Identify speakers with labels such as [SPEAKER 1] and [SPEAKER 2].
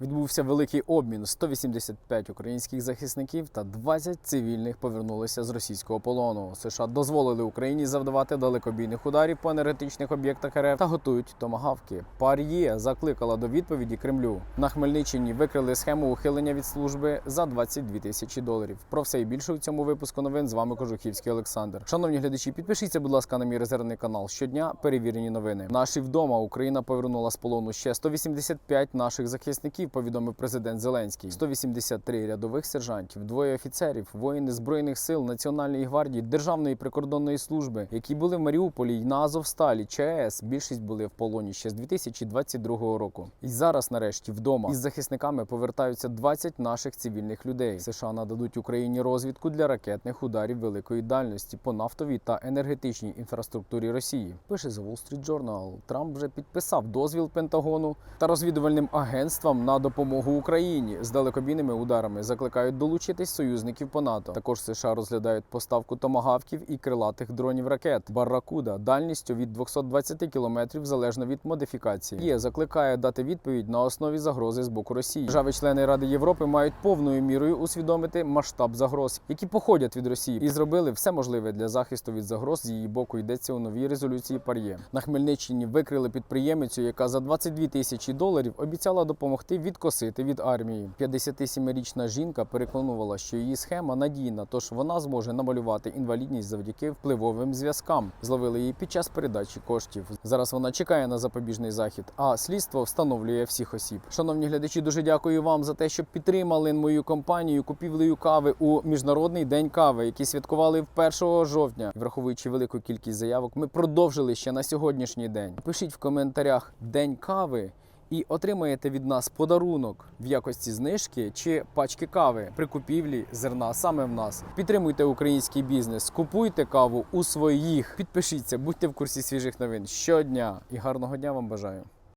[SPEAKER 1] Відбувся великий обмін. 185 українських захисників та 20 цивільних повернулися з російського полону. США дозволили Україні завдавати далекобійних ударів по енергетичних об'єктах РФ та готують томагавки. Пар'є закликала до відповіді Кремлю. На Хмельниччині викрили схему ухилення від служби за 22 тисячі доларів. Про все і більше у цьому випуску новин з вами Кожухівський Олександр. Шановні глядачі, підпишіться, будь ласка, на мій резервний канал. Щодня перевірені новини. Наші вдома Україна повернула з полону ще 185 наших захисників. Повідомив президент Зеленський. 183 рядових сержантів, двоє офіцерів, воїни збройних сил Національної гвардії, Державної прикордонної служби, які були в Маріуполі й на Азовсталі, ЧАЕС. Більшість були в полоні ще з 2022 року. І зараз, нарешті, вдома із захисниками повертаються 20 наших цивільних людей. США нададуть Україні розвідку для ракетних ударів великої дальності по нафтовій та енергетичній інфраструктурі Росії. Пише The Wall Street Journal. Трамп вже підписав дозвіл Пентагону та розвідувальним агентствам на допомогу Україні з далекобійними ударами. Закликають долучитись союзників по НАТО. Також США розглядають поставку томагавків і крилатих дронів ракет Барракуда дальністю від 220 кілометрів залежно від модифікації. Є закликає дати відповідь на основі загрози з боку Росії. Держави-члени Ради Європи мають повною мірою усвідомити масштаб загроз, які походять від Росії, і зробили все можливе для захисту від загроз з її боку. Йдеться у новій резолюції Пар'є. На Хмельниччині викрили підприємицю, яка за 22 тисячі доларів обіцяла допомогти відкосити від армії. 57-річна жінка переконувала, що її схема надійна, тож вона зможе намалювати інвалідність завдяки впливовим зв'язкам. Зловили її під час передачі коштів. Зараз вона чекає на запобіжний захід, а слідство встановлює всіх осіб. Шановні глядачі, дуже дякую вам за те, що підтримали мою компанію купівлею кави у міжнародний день кави, який святкували в 1 жовтня. Враховуючи велику кількість заявок, ми продовжили ще на сьогоднішній день. Пишіть в коментарях день кави. І отримаєте від нас подарунок в якості знижки чи пачки кави при купівлі зерна саме в нас. Підтримуйте український бізнес, купуйте каву у своїх. Підпишіться, будьте в курсі свіжих новин щодня і гарного дня вам бажаю.